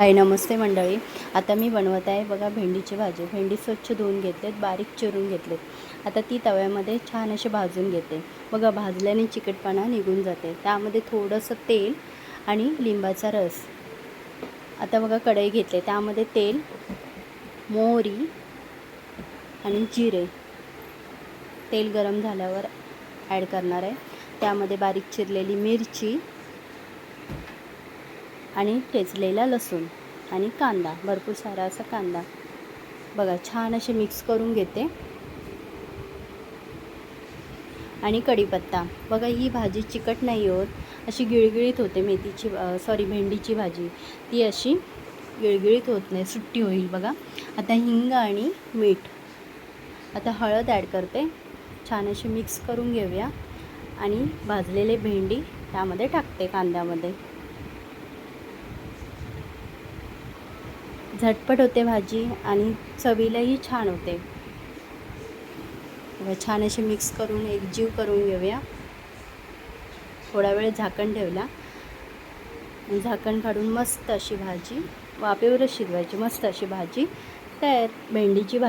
हाय नमस्ते मंडळी. आता मी बनवत आहे बघा भेंडीची भाजी. भेंडी स्वच्छ धुवून घेतलेत बारीक चिरून घेतलेत. आता ती तव्यामध्ये छान असे भाजून घेते. बघा भाजल्याने चिकटपणा निघून जाते. त्यामध्ये थोडंसं तेल आणि लिंबाचा रस. आता बघा कढई घेतले. त्यामध्ये तेल मोहरी आणि जिरे. तेल गरम झाल्यावर ॲड करणार आहे. त्यामध्ये बारीक चिरलेली मिरची आणि ठेचलेला लसूण आणि कांदा भरपूर सारा असा कांदा. बघा छान असे मिक्स करून घेते. आणि कढीपत्ता. बघा ही भाजी चिकट नाही होत. अशी गिळगिळीत होते मेथीची सॉरी भेंडीची भाजी. ती अशी गिळगिळीत होत नाही सुट्टी होईल बघा. आता हिंग आणि मीठ. आता हळद ॲड करते. छान अशी मिक्स करून घेऊया. आणि भाजलेले भेंडी त्यामध्ये टाकते कांद्यामध्ये. झटपट होते भाजी आणि चवीलाही छान होते. छान अशी मिक्स करून एकजीव करून घेऊया. थोडा वेळ झाकण ठेवला. झाकण काढून मस्त अशी भाजी वाफेवरच शिजवायची मस्त अशी भाजी तयार भेंडीची भाजी.